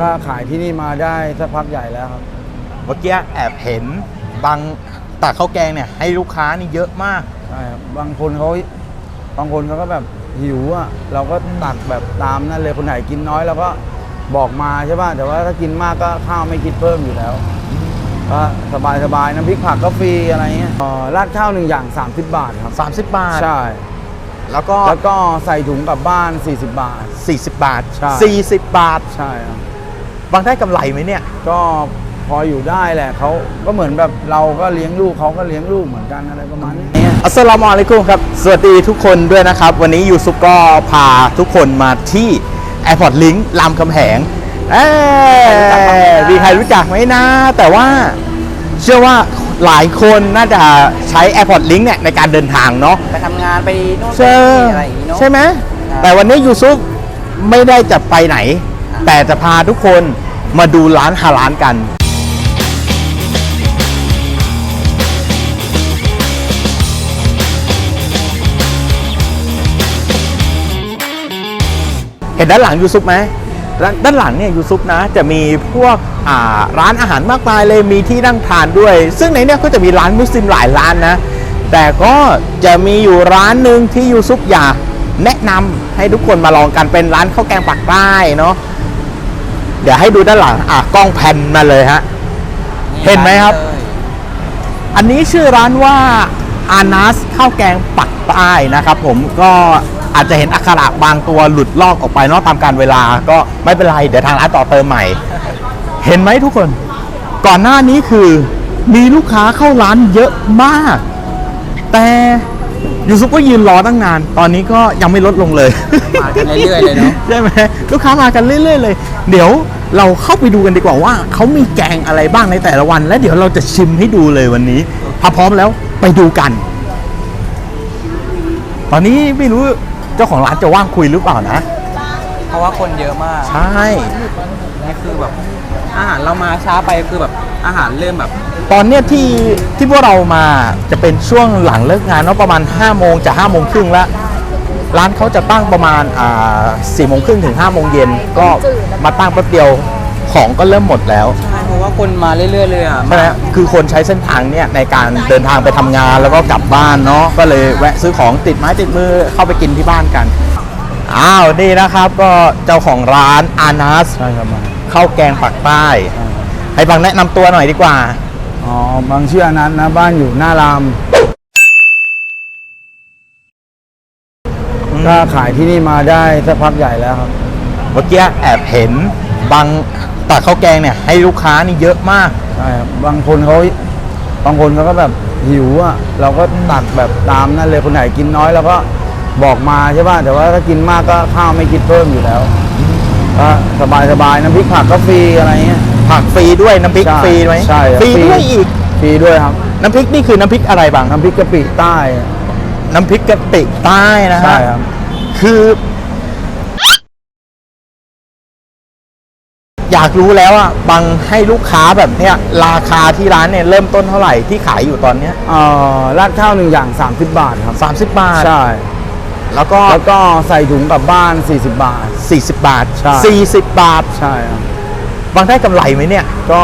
ก็ขายที่นี่มาได้สักพักใหญ่แล้วครับ เมื่อกี้แอบเห็นบางตักข้าวแกงเนี่ยให้ลูกค้านี่เยอะมาก ใช่ครับบางคนเขาบางคนเขาก็แบบหิวอะเราก็ตักแบบตามนั่นเลยคนไหนกินน้อยเราก็บอกมาใช่ป่ะแต่ว่าถ้ากินมากก็ข้าวไม่คิดเพิ่มอยู่แล้วก็สบายสบายๆน้ำพริกผักก็ฟรีอะไรเงี้ยเอ่อราดข้าวหนึ่งอย่าง 30 บาทครับ30 บาท ใช่แล้วก็ แล้วก็ใส่ถุงกลับบ้าน 40 บาท 40 บาท ใช่ 40 บาท ใช่ครับ บางได้กำไรไหมเนี่ย ก็พออยู่ได้แหละเขาก็เหมือนแบบเราก็เลี้ยงลูกเขาก็เลี้ยงลูกเหมือนกันอะไรประมาณนี้อัสสลามุอะลัยกุมครับ สวัสดีทุกคนด้วยนะครับ วันนี้ยูซุปก็พาทุกคนมาที่ Airport Link รามคำแหงเอ้ยมีใครรู้จักไหมนะ แต่ว่าเชื่อว่าหลายคนน่าจะใช้ Airport Link เนี่ยในการเดินทางเนาะไปทำงานไปโน่นไปใช่นี่อะไรอย่างงี้เนาะใช่ไหมครับแต่วันนี้ยูซุปไม่ได้จะไปไหน แต่จะพาทุกคนมาดูร้านฮาลานกัน เห็นด้านหลังยูซุปไหมด้านหลังเนี่ยยูซุปนะจะมีพวกร้านอาหารมากมายเลยมีที่นั่งทานด้วย ซึ่งในเนี้ยก็จะมีร้านมุสลิมหลายร้านนะ แต่ก็จะมีอยู่ร้านหนึ่งที่ยูซุปอยากแนะนำให้ทุกคนมาลองกันเป็นร้านข้าวแกงปักใต้เนาะ เดี๋ยวให้ดูด้านหลังอะกล้องแผ่นมาเลยฮะ เห็นไหมครับเลยอันนี้ชื่อร้านว่าอานัสข้าวแกงปักใต้นะครับ ผมก็อาจจะเห็นอักขระบางตัวหลุดลอกออกไปเนอกตามการเวลา ก็ไม่เป็นไร เดี๋ยวทางร้านต่อเติมใหม่ เห็นไหมทุกคน ก่อนหน้านี้คือ มีลูกค้าเข้าร้านเยอะมาก แต่ ยูซุปก็ยืนรอตั้งนาน ตอนนี้ก็ยังไม่ลดลงเลย มากันเรื่อยๆเลยเนาะใช่ไหมลูกค้ามากันเรื่อยๆเลย เดี๋ยวเราเข้าไปดูกันดีกว่าว่าเขามีแกงอะไรบ้างในแต่ละวัน และเดี๋ยวเราจะชิมให้ดูเลยวันนี้ถ้าพร้อมแล้วไปดูกัน ตอนนี้ไม่รู้เจ้าของร้านจะว่างคุยหรือเปล่านะ เพราะว่าคนเยอะมากใช่นี่คือแบบอาหารเรามาช้าไปคือแบบอาหารเริ่มแบบ ตอนเนี้ยที่ที่พวกเรามาจะเป็นช่วงหลังเลิกงานเนาะประมาณ5โมงจะ5โมงครึ่งแล้วร้านเขาจะตั้งประมาณอ่า4โมงครึ่งถึง5โมงเย็นก็มาตั้งแป๊บเดียวของก็เริ่มหมดแล้ว ใช่เพราะว่าคนมาเรื่อยๆเลยอะ ใช่ไหมคือคนใช้เส้นทางเนี่ยในการเดินทางไปทำงานแล้วก็กลับบ้านเนาะ ก็เลยแวะซื้อของติดไม้ติดมือเข้าไปกินที่บ้านกัน อ้าว นี่นะครับก็เจ้าของร้านอานัสใช่ครับมาข้าวแกงปักใต้ใช่ครับให้บังแนะนำตัวหน่อยดีกว่า อ๋อบางเชื่อนั้นนะบ้านอยู่หน้าราม ก็ขายที่นี่มาได้สักพักใหญ่แล้วครับ เมื่อกี้แอบเห็นบางตักข้าวแกงเนี่ย ให้ลูกค้านี่เยอะมาก ใช่ครับบางคนเขาบางคนเขาก็แบบหิวอะเราก็ตักแบบตามนั่นเลยคนไหนกินน้อยเราก็บอกมาใช่ป่ะแต่ว่าถ้ากินมากก็ข้าวไม่คิดเพิ่มอยู่แล้วก็สบายสบายๆน้ำพริกผักก็ฟรีอะไรเงี้ย ผักฟรีด้วยน้ำพริกใช่ฟรีไหมใช่ครับฟรี ด้วยอีก ฟรีด้วยครับ น้ำพริกนี่คือน้ำพริกอะไรบางน้ำพริกกะปิใต้น้ำพริกกะปิใต้นะฮะ ใช่ครับ คือ อยากรู้แล้วอะบางให้ลูกค้าแบบเนี้ยราคาที่ร้านเนี่ยเริ่มต้นเท่าไหร่ที่ขายอยู่ตอนเนี้ยเอ่อราดข้าวหนึ่งอย่าง 30 บาทครับ สามสิบบาท ใช่ แล้วก็แล้วก็ใส่ถุงกลับบ้าน 40 บาทสี่สิบบาทใช่สี่สิบบาท ใช่ครับ บางได้กำไรไหมเนี่ย ก็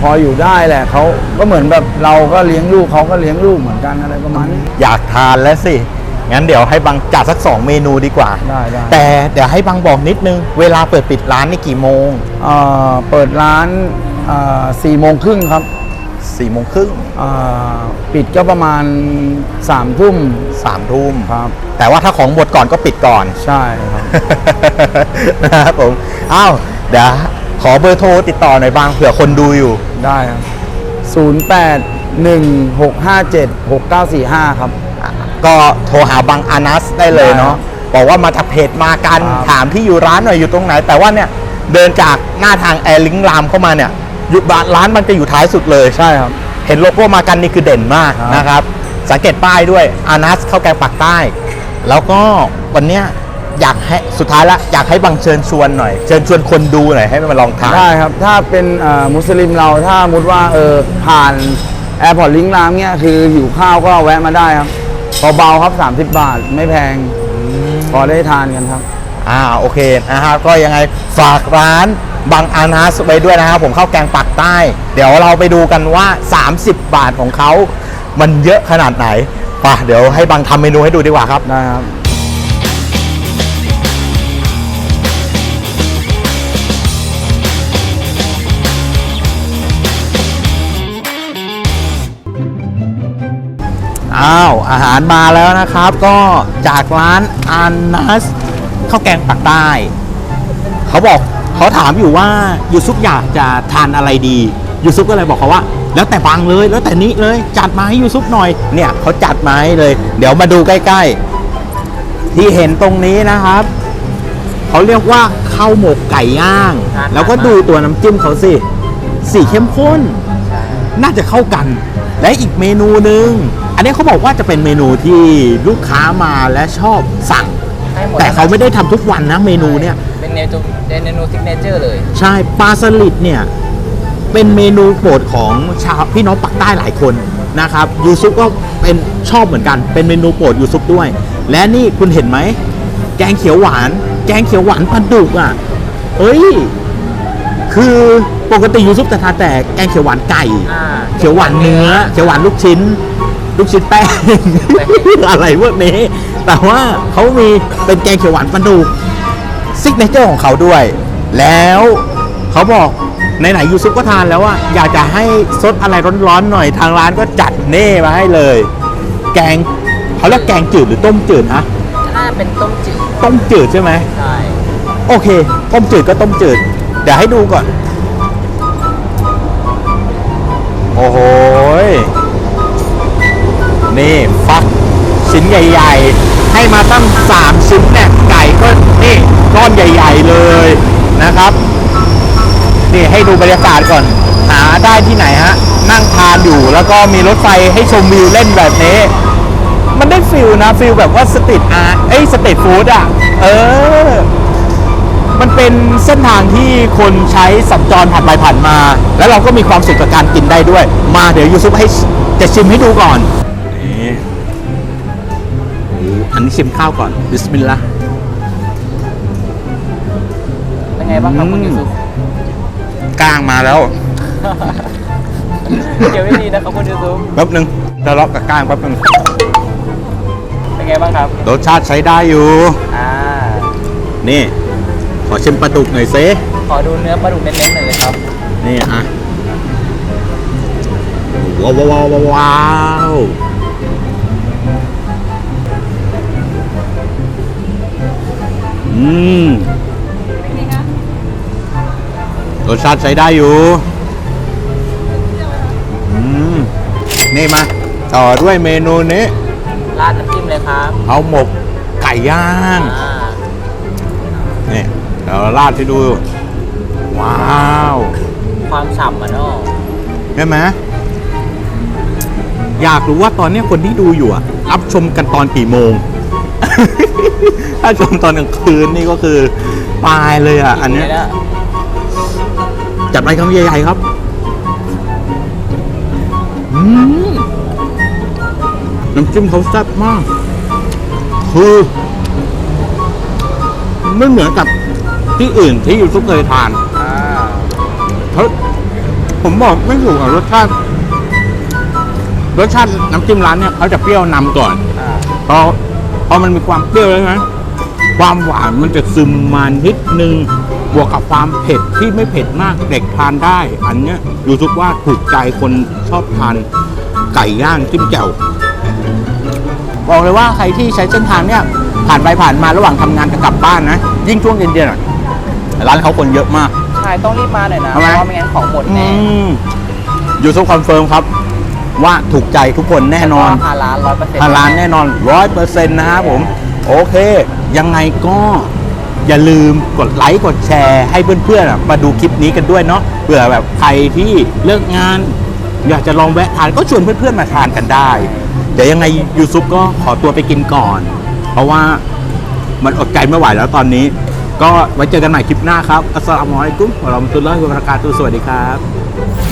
พออยู่ได้แหละเขาก็เหมือนแบบเราก็เลี้ยงลูกเขาก็เลี้ยงลูกเหมือนกันอะไรประมาณนี้ อยากทานแล้วสิ งั้นเดี๋ยวให้บางจัดสักสองเมนูดีกว่า ได้ได้ แต่เดี๋ยวให้บางบอกนิดนึง เวลาเปิดปิดร้านนี่กี่โมงเอ่อเปิดร้านสี่โมงครึ่งครับสี่โมงครึ่งเอ่อปิดก็ประมาณ3ามทุ่มสามทุ่มครับแต่แต่ว่าถ้าของหมดก่อนก็ปิดก่อน ใช่ครับ นะครับผม อ้าว เดี๋ยว ขอเบอร์โทรติดต่อหน่อยบางเผื่อคนดูอยู่ ได้ครับ0 8 1 6 5 7 6 9 4 5ครับ ก็โทรหาบังอานัสได้เลยเนาะได้บอกว่ามาจากเพจมากันครับ ถามที่อยู่ร้านหน่อยอยู่ตรงไหน แต่ว่าเนี่ยเดินจากหน้าทางแอร์ลิงรามเข้ามาเนี่ยอยู่บ้านร้านมันจะอยู่ท้ายสุดเลย ใช่ครับ เห็นโลโก้มากันนี่คือเด่นมากครับ นะครับ สังเกตป้ายด้วยอานัสข้าวแกงปากใต้ แล้วก็วันเนี้ย อยากให้สุดท้ายละอยากให้บังเชิญชวนหน่อย เชิญชวนคนดูหน่อยให้มาลองทานได้ครับ ถ้าเป็นเอ่อมุสลิมเราถ้ามุดว่าเออผ่านแอร์พอร์ตลิงก์รามเนี่ยคือหิวข้าวก็แวะมาได้ครับเบาๆครับ 30 บาทไม่แพงพอได้ทานกันครับ อ่าโอเคนะฮะก็ยังไงฝากร้านบางอานาสไว้ด้วยนะครับผมข้าวแกงปักใต้ เดี๋ยวเราไปดูกันว่า 30 บาทของเขา มันเยอะขนาดไหนไป่ะเดี๋ยวให้บางทำเมนูให้ดูดีกว่าครับ ได้ครับ อ้าว อาหารมาแล้วนะครับ ก็จากร้านอานัสข้าวแกงปักใต้ เขาบอกเขาถามอยู่ว่ายูซุปอยากจะทานอะไรดียูซุปก็เลยบอกเขาว่า แล้วแต่บางเลยแล้วแต่นี้เลยจัดมาให้ยูซุปหน่อยเนี่ยเขาจัดมาให้เลย เดี๋ยวมาดูใกล้ ๆ ที่เห็นตรงนี้นะครับเขาเรียกว่าข้าวหมกไก่ย่าง แล้วก็ดูตัวน้ำจิ้มเขาสิสีเข้มข้น น่าจะเข้ากัน และอีกเมนูหนึ่งอันนี้เขาบอกว่าจะเป็นเมนูที่ลูกค้ามาและชอบสั่ง ให้หมดแต่เขาไม่ได้ทำทุกวันนะเมนูเนี่ย เป็นเมนูเป็นเมนูซิกเนเจอร์เลยใช่ปลาสลิดเนี่ย เป็นเมนูโปรดของชาวพี่น้องปักใต้หลายคนนะครับยูซุปก็เป็นชอบเหมือนกัน เป็นเมนูโปรดยูซุปด้วย และนี่คุณเห็นไหม แกงเขียวหวาน แกงเขียวหวานปลาดุกอะเอ้ย คือปกติยูซุปจะทานแต่แกงเขียวหวานไก่ อ่าเขียวหวานเนื้อ เขียวหวานลูกชิ้น ลูกชิ้นแป้ง อะไรพวกนี้ แต่ว่าเขามีเป็นแกงเขียวหวานปลาดุกซิกเนเจอร์ของเขาด้วย แล้วเขาบอกไหนๆยูซุปก็ทานแล้วอะอยากจะให้ซดอะไรร้อนๆหน่อยทางร้านก็จัดเน่มาให้เลย แกงเขาเรียกแกงจืดหรือต้มจืดนะน่าจะเป็นต้มจืดต้มจืดใช่ไหม ใช่ โอเค ต้มจืดก็ต้มจืด เดี๋ยวให้ดูก่อน โอ้โห นี่ ฟัก ชิ้นใหญ่ ๆ ให้มาตั้ง3ชิ้นเนี่ยไก่ก็นี่ก้อนใหญ่ ๆ เลยนะครับ นี่ให้ดูบรรยากาศก่อน หาได้ที่ไหนฮะ นั่งทานอยู่แล้วก็มีรถไฟให้ชมวิวเล่นแบบนี้มันได้ฟิลนะฟิลแบบว่าสตรีทอาร์ตเอ้ยสตรีทฟู้ดอะ เออ มันเป็นเส้นทางที่คนใช้สัญจรผ่านไปผ่านมา แล้วเราก็มีความสุขกับการกินได้ด้วย มาเดี๋ยวยูซุปให้จะชิมให้ดูก่อนนี่โอ้อันนี้ชิมข้าวก่อนบิสมิลลาห์เป็นไงบ้างครับคุณอืมยูซุปกลางมาแล้ว เกี่ยวได้ดีนะครับคุณยูซุปแป๊บหนึงทะเลาะกับกลางแป๊บหนึงเป็นไงบ้างครับ รสชาติใช้ได้อยู่ อ่า นี่ ขอชิมปลาดุกหน่อยเซขอดูเนื้อปลาดุกเน้นๆหน่อยเลยครับ นี่อะว้าวว้าวว้าวว้าวอืมรสชาติใช้ได้อยู่ อืม นี่มา ต่อด้วยเมนูนี้ ราดน้ำจิ้มเลยครับ เอาหมกไก่ย่างอ่านี่ เราราดให้ดู ว้าว ความฉ่ำอะเนาะใช่ไหมอยากรู้ว่าตอนเนี้ยคนที่ดูอยู่อะรับชมกันตอนกี่โมง ถ้าชมตอนกลางคืนนี่ก็คือตายเลยอะอันเนี้ยกิเลยะจัดไปคำใหญ่ๆครับ อืม น้ำจิ้มเขาแซ่บมาก คือ ไม่เหมือนกับ ที่อื่นที่ยูซุปเคยทานอ่าเขาผมบอกไม่ถูกอะรสชาติ รสชาติน้ำจิ้มร้านเนี่ยเขาจะเปรี้ยวนำก่อนอ่าพอพอมันมีความเปรี้ยวแล้วนะความหวานมันจะซึมมานิดนึงบวกกับความเผ็ดที่ไม่เผ็ดมากเด็กทานได้ อันเนี้ยรู้สึกว่าถูกใจคนชอบทานไก่ย่างจิ้มแจ่วบอกเลยว่าใครที่ใช้เส้นทางเนี่ยผ่านไปผ่านมาระหว่างทำงานกับกลับบ้านนะ ยิ่งช่วงเย็นๆอะ ร้านเขาคนเยอะมาก ใช่ต้องรีบมาหน่อยนะทำเพไมราะว่าไม่งั้นของหมดแน่ยูทูบคอนเฟิร์มครับ ว่าถูกใจทุกคนแน่นอนฮาลาลร้อยเปอร์เซ็นต์ ทางร้านแน่นอนร้อยเปอร์เซ็นต์นะครับผม โอเค ยังไงก็อย่าลืมกดไลค์กดแชร์ให้เพื่อนๆอะมาดูคลิปนี้กันด้วยเนาะเผื่อแบบใครที่เลิกงาน อยากจะลองแวะทานก็ชวนเพื่อนๆมาทานกันได้ เดี๋ยวยังไงยูซุปก็ขอตัวไปกินก่อน เพราะว่ามันอดใจไม่ไหวแล้วตอนนี้ ก็ไว้เจอกันใหม่คลิปหน้าครับอัสสลามุอะลัยกุมวะเราะมะตุลลอฮิวะบะเราะกาตุฮ์สวัสดีครับ